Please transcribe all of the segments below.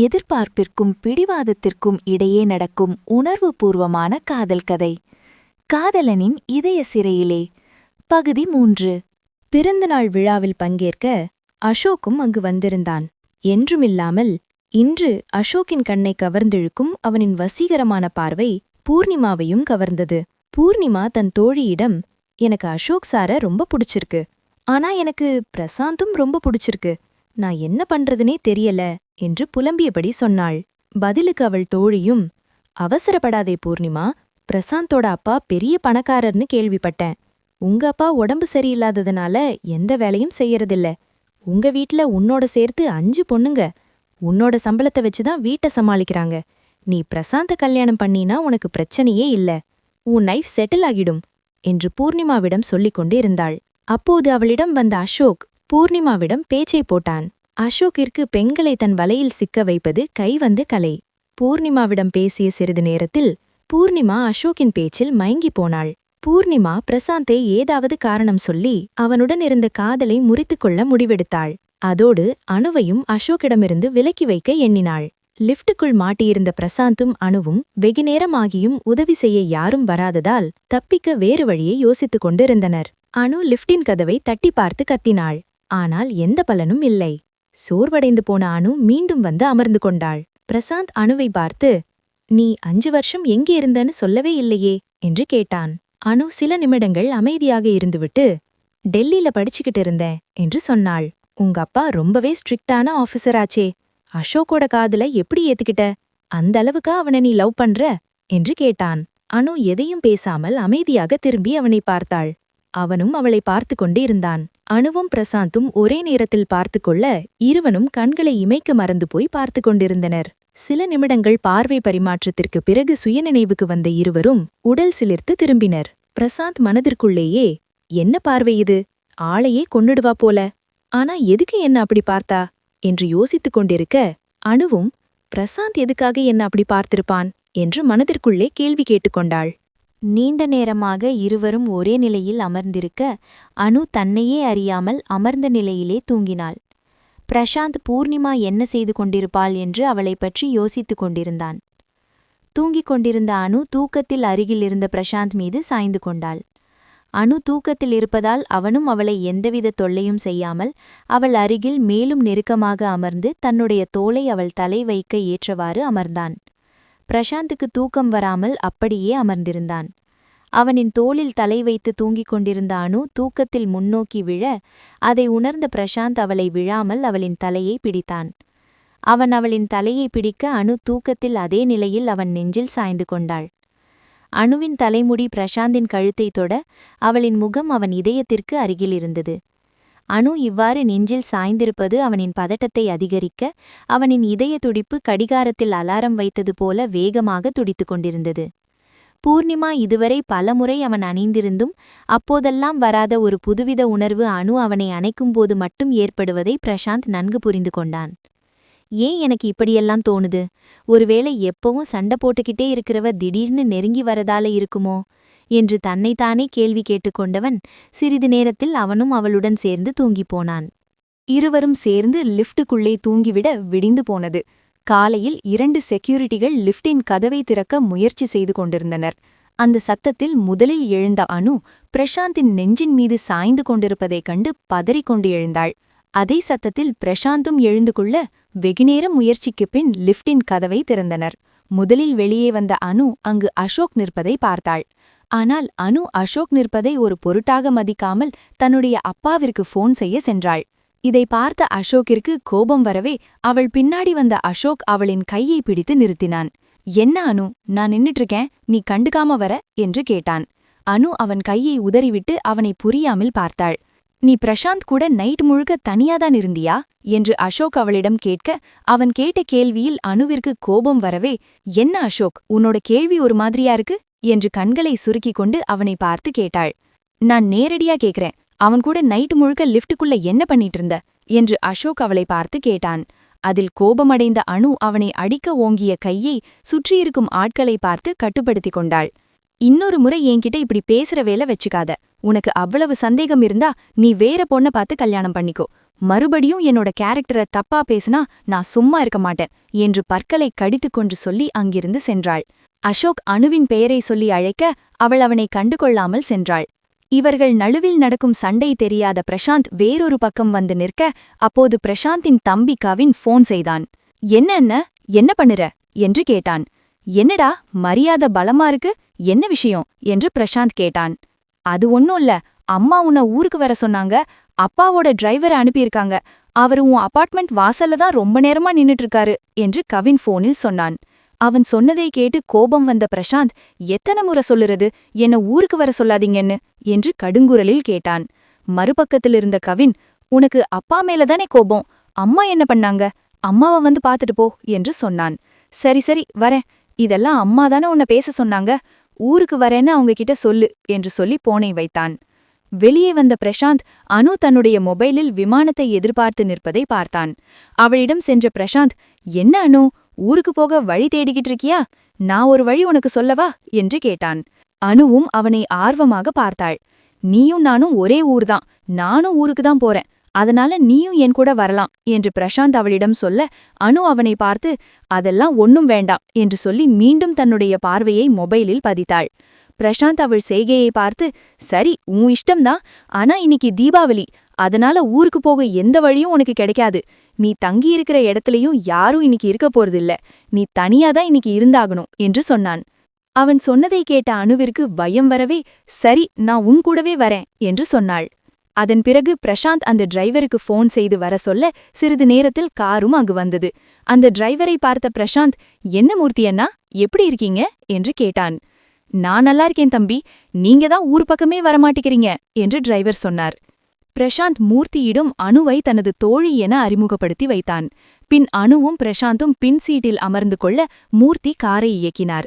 எதிர்பார்ப்பிற்கும் பிடிவாதத்திற்கும் இடையே நடக்கும் உணர்வுபூர்வமான காதல் கதை. காதலனின் இதய சிறையிலே. பகுதி மூன்று. பிறந்தநாள் விழாவில் பங்கேற்க அசோக்கும் அங்கு வந்திருந்தான். என்றுமில்லாமல் இன்று அசோக்கின் கண்ணை கவர்ந்திழுக்கும் அவனின் வசீகரமான பார்வை பூர்ணிமாவையும் கவர்ந்தது. பூர்ணிமா தன் தோழியிடம் எனக்கு அசோக் சார ரொம்ப புடிச்சிருக்கு. ஆனா எனக்கு பிரசாந்தும் ரொம்ப புடிச்சிருக்கு. நான் என்ன பண்றதுனே தெரியல. என்று புலம்பியபடி சொன்னாள். பதிலுக்கு அவள் தோழியும் அவசரப்படாதே பூர்ணிமா பிரசாந்தோட அப்பா பெரிய பணக்காரர்னு கேள்விப்பட்டேன். உங்க அப்பா உடம்பு சரியில்லாததுனால எந்த வேலையும் செய்யறதில்ல. உங்க வீட்ல உன்னோட சேர்த்து அஞ்சு பொண்ணுங்க. உன்னோட சம்பளத்தை வச்சுதான் வீட்டை சமாளிக்கிறாங்க. நீ பிரசாந்த கல்யாணம் பண்ணினா உனக்கு பிரச்சனையே இல்ல. உன் லைஃப் செட்டில் ஆகிடும் என்று பூர்ணிமாவிடம் சொல்லிக் கொண்டு இருந்தாள் அப்போது அவளிடம் வந்த அசோக் பூர்ணிமாவிடம் பேச்சை போட்டான். அசோக்கிற்கு பெண்களை தன் வலையில் சிக்க வைப்பது கைவந்து கலை. பூர்ணிமாவிடம் பேசிய சிறிது நேரத்தில் பூர்ணிமா அசோக்கின் பேச்சில் மயங்கிப் போனாள். பூர்ணிமா பிரசாந்தை ஏதாவது காரணம் சொல்லி அவனுடன் இருந்த காதலை முறித்துக்கொள்ள முடிவெடுத்தாள். அதோடு அணுவையும் அசோக்கிடமிருந்து விலக்கி வைக்க எண்ணினாள். லிஃப்ட்டுக்குள் மாட்டியிருந்த பிரசாந்தும் அணுவும் வெகுநேரமாகியும் உதவி செய்ய யாரும் வராததால் தப்பிக்க வேறு வழியை யோசித்துக் கொண்டிருந்தனர். அணு லிஃப்டின் கதவை தட்டி பார்த்து கத்தினாள். ஆனால் எந்த பலனும் இல்லை. சோர்வடைந்து போன அணு மீண்டும் வந்து அமர்ந்து கொண்டாள். பிரசாந்த் அணுவை பார்த்து நீ அஞ்சு வருஷம் எங்கே இருந்தன்னு சொல்லவே இல்லையே என்று கேட்டான். அணு சில நிமிடங்கள் அமைதியாக இருந்துவிட்டு டெல்லியில படிச்சுக்கிட்டு இருந்தேன் என்று சொன்னாள். உங்க அப்பா ரொம்பவே ஸ்ட்ரிக்டான ஆஃபீஸராச்சே அசோக்கோட காதல எப்படி ஏத்துக்கிட்ட? அந்த அளவுக்கா அவனை நீ லவ் பண்ற? என்று கேட்டான். அணு எதையும் பேசாமல் அமைதியாக திரும்பி அவனை பார்த்தாள். அவனும் அவளை பார்த்து கொண்டு இருந்தான். அணுவும் பிரசாந்தும் ஒரே நேரத்தில் பார்த்து கொள்ள இருவனும் கண்களை இமைக்க மறந்து போய் பார்த்து கொண்டிருந்தனர். சில நிமிடங்கள் பார்வை பரிமாற்றத்திற்கு பிறகு சுயநினைவுக்கு வந்த இருவரும் உடல் சிலிர்த்து திரும்பினர். பிரசாந்த் மனதிற்குள்ளேயே என்ன பார்வை இது? ஆளையே கொன்னுடுவா போல. ஆனா எதுக்கு என்ன அப்படி பார்த்தா? என்று யோசித்துக் கொண்டிருக்க அணுவும் பிரசாந்த் எதுக்காக என்ன அப்படி பார்த்திருப்பான்? என்று மனதிற்குள்ளே கேள்வி கேட்டுக்கொண்டாள் நீண்ட நேரமாக இருவரும் ஒரே நிலையில் அமர்ந்திருக்க அணு தன்னையே அறியாமல் அமர்ந்த நிலையிலே தூங்கினாள். பிரசாந்த் பூர்ணிமா என்ன செய்து கொண்டிருப்பாள் என்று அவளைப் பற்றி யோசித்துக் கொண்டிருந்தான். தூங்கிக் கொண்டிருந்த அணு தூக்கத்தில் அருகில் இருந்த பிரசாந்த் மீது சாய்ந்து கொண்டாள். அணு தூக்கத்தில் இருப்பதால் அவனும் அவளை எந்தவித தொல்லையும் செய்யாமல் அவள் அருகில் மேலும் நெருக்கமாக அமர்ந்து தன்னுடைய தோலை அவள் தலை வைக்க ஏற்றவாறு அமர்ந்தான். பிரசாந்துக்கு தூக்கம் வராமல் அப்படியே அமர்ந்திருந்தான். அவனின் தோளில் தலை வைத்து தூங்கிக் கொண்டிருந்த அணு தூக்கத்தில் முன்னோக்கி விழ அதை உணர்ந்த பிரசாந்த் அவளை விழாமல் அவளின் தலையை பிடித்தான். அவன் அவளின் தலையை பிடிக்க அணு தூக்கத்தில் அதே நிலையில் அவன் நெஞ்சில் சாய்ந்து கொண்டாள். அணுவின் தலைமுடி பிரசாந்தின் கழுத்தை தொட அவளின் முகம் அவன் இதயத்திற்கு அருகில் இருந்தது. அணு இவ்வாறு நெஞ்சில் சாய்ந்திருப்பது அவனின் பதட்டத்தை அதிகரிக்க அவனின் இதய துடிப்பு கடிகாரத்தில் அலாரம் வைத்தது போல வேகமாக துடித்துக் கொண்டிருந்தது. பூர்ணிமா இதுவரை பலமுறை அவன் அணிந்திருந்தும் அப்போதெல்லாம் வராத ஒரு புதுவித உணர்வு அணு அவனை அணைக்கும்போது மட்டும் ஏற்படுவதை பிரசாந்த் நன்கு புரிந்து கொண்டான். ஏன் எனக்கு இப்படியெல்லாம் தோணுது? ஒருவேளை எப்பவும் சண்டை போட்டுக்கிட்டே இருக்கிறவ திடீர்னு நெருங்கி வரதால இருக்குமோ? என்று தன்னைத்தானே கேள்வி கேட்டுக்கொண்டவன் சிறிது நேரத்தில் அவனும் அவளுடன் சேர்ந்து தூங்கிப் போனான் இருவரும் சேர்ந்து லிஃப்டுக்குள்ளே தூங்கிவிட விடிந்து போனது. காலையில் இரண்டு செக்யூரிட்டிகள் லிஃப்டின் கதவை திறக்க முயற்சி செய்து கொண்டிருந்தனர். அந்த சத்தத்தில் முதலில் எழுந்த அணு பிரசாந்தின் நெஞ்சின் மீது சாய்ந்து கொண்டிருப்பதைக் கண்டு பதறிக்கொண்டு எழுந்தாள். அதே சத்தத்தில் பிரசாந்தும் எழுந்து கொள்ள வெகுநேரம் முயற்சிக்குப் பின் லிஃப்டின் கதவை திறந்தனர். முதலில் வெளியே வந்த அனு அங்கு அசோக் நிற்பதை பார்த்தாள். ஆனால் அனு அசோக் நிற்பதை ஒரு பொருட்டாக மதிக்காமல் தன்னுடைய அப்பாவிற்கு ஃபோன் செய்ய சென்றாள். இதை பார்த்த அசோக்கிற்கு கோபம் வரவே அவள் பின்னாடி வந்த அசோக் அவளின் கையை பிடித்து நிறுத்தினான். என்ன அனு? நான் நின்னுட்டு இருக்கேன் நீ கண்டுக்காம வர? என்று கேட்டான். அனு அவன் கையை உதறிவிட்டு அவனை புரியாமல் பார்த்தாள். நீ பிரசாந்த் கூட நைட் முழுக்க தனியாதான் இருந்தியா? என்று அசோக் அவளிடம் கேட்க அவன் கேட்ட கேள்வியில் அணுவிற்கு கோபம் வரவே என்ன அசோக்? உன்னோட கேள்வி ஒரு மாதிரியா இருக்கு? என்று கண்களை சுருக்கிக் கொண்டு அவனை பார்த்து கேட்டாள். நான் நேரடியா கேக்குறேன். அவன் கூட நைட் முழுக்க லிஃப்ட்டுக்குள்ள என்ன பண்ணிட்டு இருந்த என்று அசோக் அவளை பார்த்து கேட்டான். அதில் கோபமடைந்த அணு அவனை அடிக்க ஓங்கிய கையை சுற்றியிருக்கும் ஆட்களை பார்த்து கட்டுப்படுத்திக் கொண்டாள். இன்னொரு முறை என்கிட்ட இப்படி பேசுற வேலை வச்சுக்காத. உனக்கு அவ்வளவு சந்தேகம் இருந்தா நீ வேற பொண்ண பார்த்து கல்யாணம் பண்ணிக்கோ. மறுபடியும் என்னோட கேரக்டரை தப்பா பேசினா நான் சும்மா இருக்க மாட்டேன் என்று பற்களை கடித்துக் கொண்டு சொல்லி அங்கிருந்து சென்றாள். அசோக் அணுவின் பெயரை சொல்லி அழைக்க அவள் அவனை கண்டுகொள்ளாமல் சென்றாள். இவர்கள் நழுவில் நடக்கும் சண்டை தெரியாத பிரசாந்த் வேறொரு பக்கம் வந்து நிற்க அப்போது பிரசாந்தின் தம்பி கவின் ஃபோன் செய்தான். என்ன என்ன பண்ணுற? என்று கேட்டான். என்னடா மரியாதை பலமா இருக்கு? என்ன விஷயம்? என்று பிரசாந்த் கேட்டான். அது ஒன்னும் இல்ல. அம்மா உன்னை ஊருக்கு வர சொன்னாங்க. அப்பாவோட டிரைவரை அனுப்பியிருக்காங்க. அவர் உன் அபார்ட்மெண்ட் வாசல்ல தான் ரொம்ப நேரமா நின்னுட்டு இருக்காரு என்று கவின் ஃபோனில் சொன்னான். அவன் சொன்னதை கேட்டு கோபம் வந்த பிரசாந்த் எத்தனை முறை சொல்லுறது? என்ன ஊருக்கு வர சொல்லாதீங்கன்னு என்று கடுங்குரலில் கேட்டான். மறுபக்கத்தில் இருந்த கவின் உனக்கு அப்பா மேலதானே கோபம்? அம்மா என்ன பண்ணாங்க? அம்மாவை வந்து பாத்துட்டு போ என்று சொன்னான். சரி சரி வரேன். இதெல்லாம் அம்மா தானே உன்னை பேச சொன்னாங்க. ஊருக்கு வரேன்னு அவங்க கிட்ட சொல்லு என்று சொல்லி போனை வைத்தான். வெளியே வந்த பிரசாந்த் அனு தன்னுடைய மொபைலில் விமானத்தை எதிர்பார்த்து நிற்பதை பார்த்தான். அவளிடம் சென்ற பிரசாந்த் என்ன அனு? ஊருக்கு போக வழி தேடிக்கிட்டு இருக்கியா? நான் ஒரு வழி உனக்கு சொல்லவா? என்று கேட்டான். அனுவும் அவனை ஆர்வமாக பார்த்தாள். நீயும் நானும் ஒரே ஊர்தான். நானும் ஊருக்கு தான் போறேன். அதனால நீயும் என் கூட வரலாம் என்று பிரசாந்த் அவளிடம் சொல்ல அனு அவனை பார்த்து அதெல்லாம் ஒன்னும் வேண்டாம் என்று சொல்லி மீண்டும் தன்னுடைய பார்வையை மொபைலில் பதித்தாள். பிரசாந்த் அவள் செய்கையை பார்த்து சரி உன் இஷ்டம்தான். ஆனா இன்னைக்கு தீபாவளி. அதனால ஊருக்கு போக எந்த வழியும் உனக்கு கிடைக்காது. நீ தங்கி இருக்கிற இடத்துலயும் யாரும் இன்னைக்கு இருக்க போறதில்ல. நீ தனியாதான் இன்னைக்கு இருந்தாகணும் என்று சொன்னான். அவன் சொன்னதை கேட்ட அணுவிற்கு பயம் வரவே சரி நான் உன் கூடவே வரேன் என்று சொன்னாள். அதன் பிறகு பிரசாந்த் அந்த டிரைவருக்கு ஃபோன் செய்து வர சொல்ல சிறிது நேரத்தில் காரும் அங்கு வந்தது. அந்த டிரைவரை பார்த்த பிரசாந்த் என்ன மூர்த்தி அண்ணா எப்படி இருக்கீங்க? என்று கேட்டான். நான் நல்லா இருக்கேன் தம்பி. நீங்க தான் ஊர் பக்கமே வரமாட்டேங்கிறீங்க என்று டிரைவர் சொன்னார். பிரசாந்த் மூர்த்தியிடம் அணுவை தனது தோழி என அறிமுகப்படுத்தி வைத்தான். பின் அணுவும் பிரசாந்தும் பின் சீட்டில் அமர்ந்து கொள்ள மூர்த்தி காரை இயக்கினார்.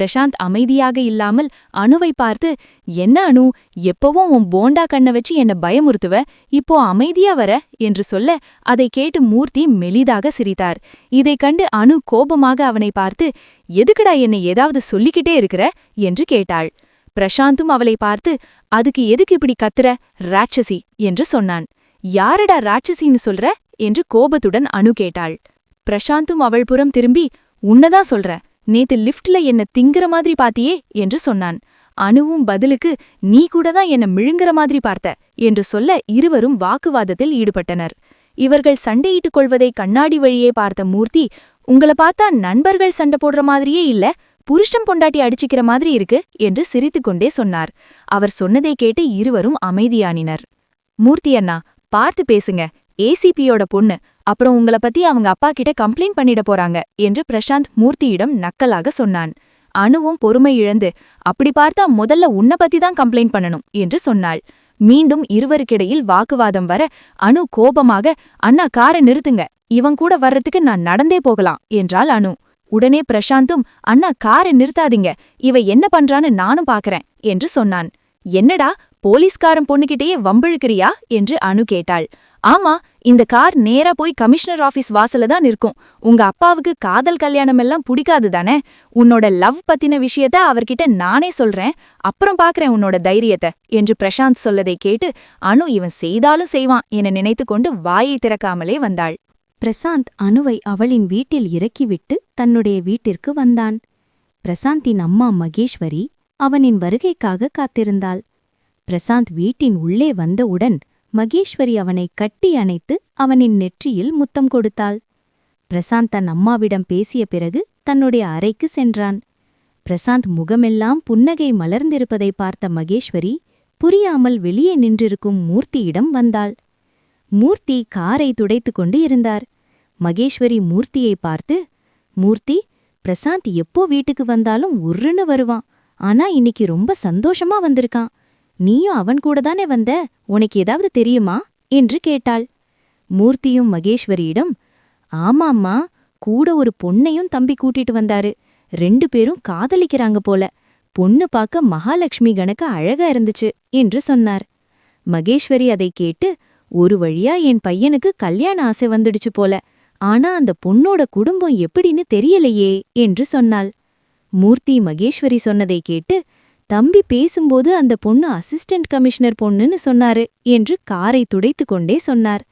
பிரசாந்த் அமைதியாக இல்லாமல் அணுவை பார்த்து என்ன அணு எப்பவும் உன் போண்டா கண்ண வச்சு என்ன பயமுறுத்துவ? இப்போ அமைதியா வர? என்று சொல்ல அதை கேட்டு மூர்த்தி மெலிதாக சிரித்தார். இதைக் கண்டு அணு கோபமாக அவனை பார்த்து எதுக்குடா என்னை ஏதாவது சொல்லிக்கிட்டே இருக்கிற? என்று கேட்டாள். பிரசாந்தும் அவளை பார்த்து அதுக்கு எதுக்கு இப்படி கத்துற ராட்சசி? என்று சொன்னான். யாரடா ராட்சசின்னு சொல்ற? என்று கோபத்துடன் அணு கேட்டாள். பிரசாந்தும் அவள் புறம் திரும்பி உன்னதான் சொல்ற. நேத்து லிஃப்ட்ல என்ன திங்கிற மாதிரி பாத்தியே? என்று சொன்னான். அணுவும் பதிலுக்கு நீ கூட தான் என்ன மிழுங்குற மாதிரி பார்த்த என்று சொல்ல இருவரும் வாக்குவாதத்தில் ஈடுபட்டனர். இவர்கள் சண்டையிட்டுக் கொள்வதை கண்ணாடி வழியே பார்த்த மூர்த்தி உங்கள பார்த்தா நண்பர்கள் சண்டை போடுற மாதிரியே இல்ல புருஷம் பொண்டாட்டி அடிச்சுக்கிற மாதிரி இருக்கு என்று சிரித்துக்கொண்டே சொன்னார். அவர் சொன்னதை கேட்டு இருவரும் அமைதியானினர். மூர்த்தி அண்ணா பார்த்து பேசுங்க. ஏசிபியோட பொண்ணு. அப்புறம் உங்கள பத்தி அவங்க அப்பா கிட்ட கம்ப்ளைண்ட் பண்ணிட போறாங்க என்று பிரசாந்த் மூர்த்தியிடம் நக்கலாக சொன்னான். அணுவும் பொறுமை இழந்து அப்படி பார்த்தா முதல்ல உன்ன பத்தி தான் கம்ப்ளைண்ட் பண்ணணும் என்று சொன்னாள். மீண்டும் இருவருக்கிடையில் வாக்குவாதம் வர அணு கோபமாக அண்ணா காரை நிறுத்துங்க. இவன் கூட வர்றதுக்கு நான் நடந்தே போகலாம் என்றாள் அணு. உடனே பிரசாந்தும் அண்ணா காரை நிறுத்தாதீங்க. இவ என்ன பண்றான்னு நானும் பாக்கறேன் என்று சொன்னான். என்னடா போலீஸ்காரன் பொண்ணுகிட்டயே வம்பிழுக்கிறியா? என்று அனு கேட்டாள். ஆமா இந்த கார் நேரா போய் கமிஷனர் ஆபீஸ் வாசல்ல தான் நிற்கும். உங்க அப்பாவுக்கு காதல் கல்யாணம் எல்லாம் பிடிக்காது தானே? உன்னோட லவ் பத்தின விஷயத்த அவர்கிட்ட நானே சொல்றேன். அப்புறம் பாக்குறேன் உன்னோட தைரியத்தை என்று பிரசாந்த் சொல்லதை கேட்டு அனு இவன் செய்தாலும் செய்வான் என நினைத்து கொண்டு வாயை திறக்காமலே வந்தாள். பிரசாந்த் அணுவை அவளின் வீட்டில் இறக்கிவிட்டு தன்னுடைய வீட்டிற்கு வந்தான். பிரசாந்தின் அம்மா மகேஸ்வரி அவனின் வருகைக்காக காத்திருந்தாள். பிரசாந்த் வீட்டின் உள்ளே வந்தவுடன் மகேஸ்வரி அவனை கட்டி அணைத்து அவனின் நெற்றியில் முத்தம் கொடுத்தாள். பிரசாந்த் தன் அம்மாவிடம் பேசிய பிறகு தன்னுடைய அறைக்கு சென்றான். பிரசாந்த் முகமெல்லாம் புன்னகை மலர்ந்திருப்பதை பார்த்த மகேஸ்வரி புரியாமல் வெளியே நின்றிருக்கும் மூர்த்தியிடம் வந்தாள். மூர்த்தி காரை துடைத்து கொண்டு இருந்தார். மகேஸ்வரி மூர்த்தியை பார்த்து மூர்த்தி பிரசாந்த் எப்போ வீட்டுக்கு வந்தாலும் உருன்னு வருவான். ஆனா இன்னைக்கு ரொம்ப சந்தோஷமா வந்திருக்கான். நீயும் அவன் கூட தானே வந்த? உனக்கு ஏதாவது தெரியுமா? என்று கேட்டாள். மூர்த்தியும் மகேஸ்வரியிடம் ஆமாம்மா கூட ஒரு பொண்ணையும் தம்பி கூட்டிட்டு வந்தாரு. ரெண்டு பேரும் காதலிக்கிறாங்க போல. பொண்ணு பார்க்க மகாலட்சுமி கணக்கு அழகா இருந்துச்சு என்று சொன்னார். மகேஸ்வரி அதை கேட்டு ஒரு வழியா என் பையனுக்கு கல்யாண ஆசை வந்துடுச்சு போல. ஆனா அந்த பொண்ணோட குடும்பம் எப்படின்னு தெரியலையே என்று சொன்னாள். மூர்த்தி மகேஸ்வரி சொன்னதை கேட்டு தம்பி பேசும்போது அந்த பொண்ணு அசிஸ்டன்ட் கமிஷனர் பொண்ணுன்னு சொன்னாரு என்று காரை துடைத்து கொண்டே சொன்னார்.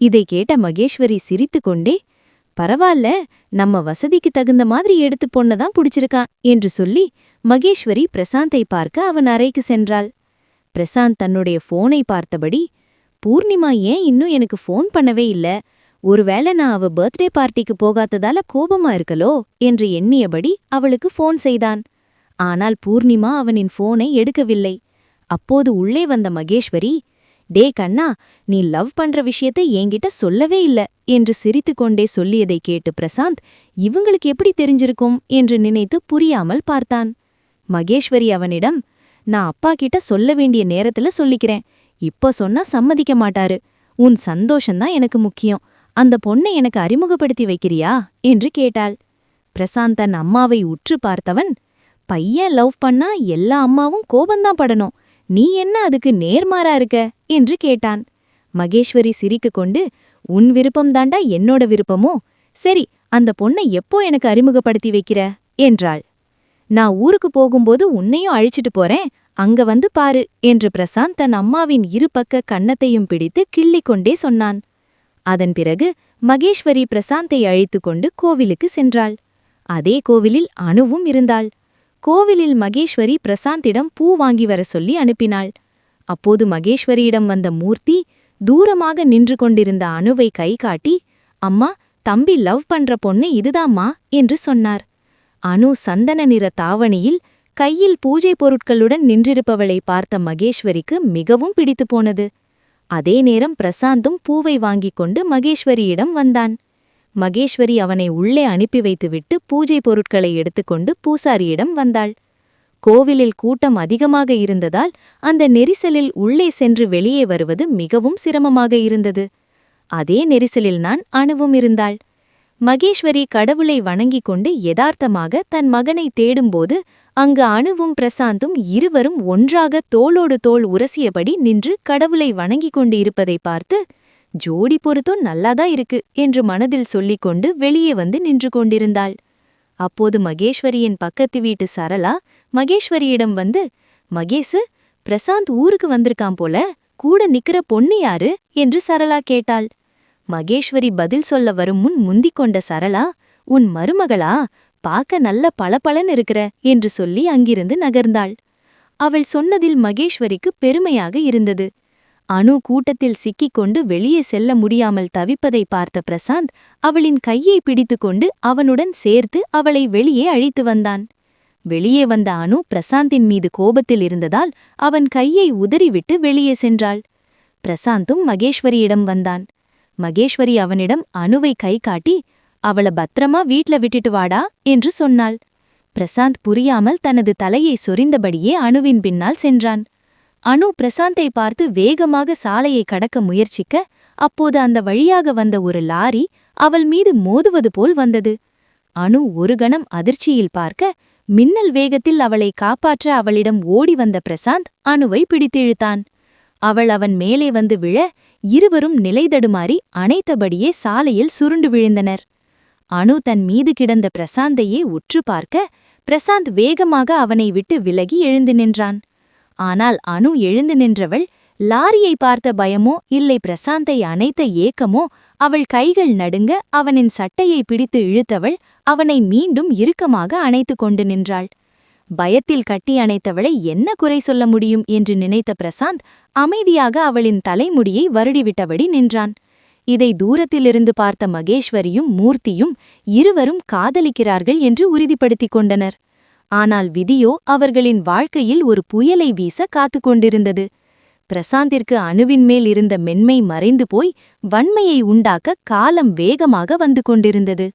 இதை கேட்ட மகேஸ்வரி சிரித்துக்கொண்டே பரவாயில்ல நம்ம வசதிக்கு தகுந்த மாதிரி எடுத்து பொண்ணதான் புடிச்சிருக்கான் என்று சொல்லி மகேஸ்வரி பிரசாந்தை பார்க்க அவன் அறைக்கு சென்றாள். பிரசாந்த் தன்னுடைய ஃபோனை பார்த்தபடி பூர்ணிமா ஏன் இன்னும் எனக்கு ஃபோன் பண்ணவே இல்ல? ஒருவேளை நான் அவ பர்த்டே பார்ட்டிக்கு போகாததால கோபமா இருக்கலோ என்று எண்ணியபடி அவளுக்கு ஃபோன் செய்தான். ஆனால் பூர்ணிமா அவனின் ஃபோனை எடுக்கவில்லை. அப்போது உள்ளே வந்த மகேஸ்வரி டே கண்ணா நீ லவ் பண்ற விஷயத்தை என்கிட்ட சொல்லவே இல்ல என்று சிரித்துக்கொண்டே சொல்லியதை கேட்டு பிரசாந்த் இவங்களுக்கு எப்படி தெரிஞ்சிருக்கும்? என்று நினைத்து புரியாமல் பார்த்தான். மகேஸ்வரி அவனிடம் நான் அப்பா கிட்ட சொல்ல வேண்டிய நேரத்துல சொல்லிக்கிறேன். இப்ப சொன்னா சம்மதிக்க மாட்டாரு. உன் சந்தோஷம்தான் எனக்கு முக்கியம். அந்த பொண்ணை எனக்கு அறிமுகப்படுத்தி வைக்கிறியா? என்று கேட்டாள். பிரசாந்த் தன் அம்மாவை உற்று பார்த்தவன் பையன் லவ் பண்ணா எல்லா அம்மாவும் கோபந்தான் படணும். நீ என்ன அதுக்கு நேர்மாறா இருக்க? என்று கேட்டான். மகேஸ்வரி சிரிக்கு கொண்டு உன் விருப்பம் தாண்டா என்னோட விருப்பமோ? சரி அந்த பொண்ணை எப்போ எனக்கு அறிமுகப்படுத்தி வைக்கிற? என்றாள். நான் ஊருக்கு போகும்போது உன்னையும் அழிச்சிட்டு போறேன். அங்க வந்து பாரு என்று பிரசாந்த் தன் அம்மாவின் இருபக்க கன்னத்தையும் பிடித்து கிள்ளிக் கொண்டே சொன்னான். அதன் பிறகு மகேஸ்வரி பிரசாந்தை அழைத்து கொண்டு கோவிலுக்கு சென்றாள். அதே கோவிலில் அணுவும் இருந்தாள். கோவிலில் மகேஸ்வரி பிரசாந்திடம் பூ வாங்கி வர சொல்லி அனுப்பினாள். அப்போது மகேஸ்வரியிடம் வந்த மூர்த்தி தூரமாக நின்று கொண்டிருந்த அணுவை கை காட்டி அம்மா தம்பி லவ் பண்ற பொண்ணு இதுதாம்மா என்று சொன்னார். அணு சந்தன நிற தாவணியில் கையில் பூஜை பொருட்களுடன் நின்றிருப்பவளை பார்த்த மகேஸ்வரிக்கு மிகவும் பிடித்து போனது. அதே நேரம் பிரசாந்தும் பூவை வாங்கிக் கொண்டு மகேஸ்வரியிடம் வந்தான். மகேஸ்வரி அவனை உள்ளே அனுப்பி வைத்துவிட்டு பூஜை பொருட்களை எடுத்துக்கொண்டு பூசாரியிடம் வந்தாள். கோவிலில் கூட்டம் அதிகமாக இருந்ததால் அந்த நெரிசலில் உள்ளே சென்று வெளியே வருவது மிகவும் சிரமமாக இருந்தது. அதே நெரிசலில் நான் அணுவும் இருந்தாள். மகேஸ்வரி கடவுளை வணங்கிக் கொண்டு யதார்த்தமாக தன் மகனை தேடும்போது அங்கு அணுவும் பிரசாந்தும் இருவரும் ஒன்றாக தோளோடு தோள் உரசியபடி நின்று கடவுளை வணங்கிக் கொண்டு இருப்பதை பார்த்து ஜோடி பொருத்தம் நல்லாதான் இருக்கு? என்று மனதில் சொல்லிக் கொண்டு வெளியே வந்து நின்று கொண்டிருந்தாள். அப்போது மகேஸ்வரியின் பக்கத்து வீட்டு சரளா மகேஸ்வரியிடம் வந்து மகேசு பிரசாந்த் ஊருக்கு வந்திருக்கான் போல கூட நிக்கிற பொண்ணு யாரு? என்று சரளா கேட்டாள். மகேஸ்வரி பதில் சொல்ல வரும் முன் முந்திக் கொண்ட சரளா உன் மருமகளா பார்க்க நல்ல பளபளன் இருக்கிற என்று சொல்லி அங்கிருந்து நகர்ந்தாள். அவள் சொன்னதில் மகேஸ்வரிக்கு பெருமையாக இருந்தது. அணு கூட்டத்தில் சிக்கிக் கொண்டு வெளியே செல்ல முடியாமல் தவிப்பதை பார்த்த பிரசாந்த் அவளின் கையை பிடித்துக்கொண்டு அவனுடன் சேர்த்து அவளை வெளியே அழைத்து வந்தான். வெளியே வந்த அணு பிரசாந்தின் மீது கோபத்தில் இருந்ததால் அவன் கையை உதறிவிட்டு வெளியே சென்றாள். பிரசாந்தும் மகேஸ்வரியிடம் வந்தான். மகேஸ்வரி அவனிடம் அணுவை கை காட்டி அவள பத்திரமா வீட்ல விட்டுட்டு வாடா என்று சொன்னாள். பிரசாந்த் புரியாமல் தனது தலையை சொரிந்தபடியே அணுவின் பின்னால் சென்றான். அணு பிரசாந்தை பார்த்து வேகமாக சாலையை கடக்க முயற்சிக்க அப்போது அந்த வழியாக வந்த ஒரு லாரி அவள் மீது மோதுவது போல் வந்தது. அணு ஒரு கணம் அதிர்ச்சியில் பார்க்க மின்னல் வேகத்தில் அவளை காப்பாற்ற அவளிடம் ஓடி வந்த பிரசாந்த் அணுவை பிடித்திழுத்தான். அவள் அவன் மேலே வந்து விழ இருவரும் நிலைதடுமாறி அணைத்தபடியே சாலையில் சுருண்டு விழுந்தனர். அணு தன் மீது கிடந்த பிரசாந்தையே உற்று பார்க்க பிரசாந்த் வேகமாக அவனை விட்டு விலகி எழுந்து நின்றான். ஆனால் அணு எழுந்து நின்றவள் லாரியை பார்த்த பயமோ இல்லை பிரசாந்தை அணைத்த ஏக்கமோ அவள் கைகள் நடுங்க அவனின் சட்டையை பிடித்து இழுத்தவள் அவனை மீண்டும் இறுக்கமாக அணைத்து கொண்டு நின்றாள். பயத்தில் கட்டி அணைத்தவளை என்ன குறை சொல்ல முடியும் என்று நினைத்த பிரசாந்த் அமைதியாக அவளின் தலைமுடியை வருடிவிட்டபடி நின்றான். இதை தூரத்திலிருந்து பார்த்த மகேஸ்வரியும் மூர்த்தியும் இருவரும் காதலிக்கிறார்கள் என்று உறுதிப்படுத்திக் கொண்டனர். ஆனால் விதியோ அவர்களின் வாழ்க்கையில் ஒரு புயலை வீச காத்து கொண்டிருந்தது. பிரசாந்திற்கு அணுவின் மேல் இருந்த மென்மை மறைந்து போய் வன்மையை உண்டாக்க காலம் வேகமாக வந்து கொண்டிருந்தது.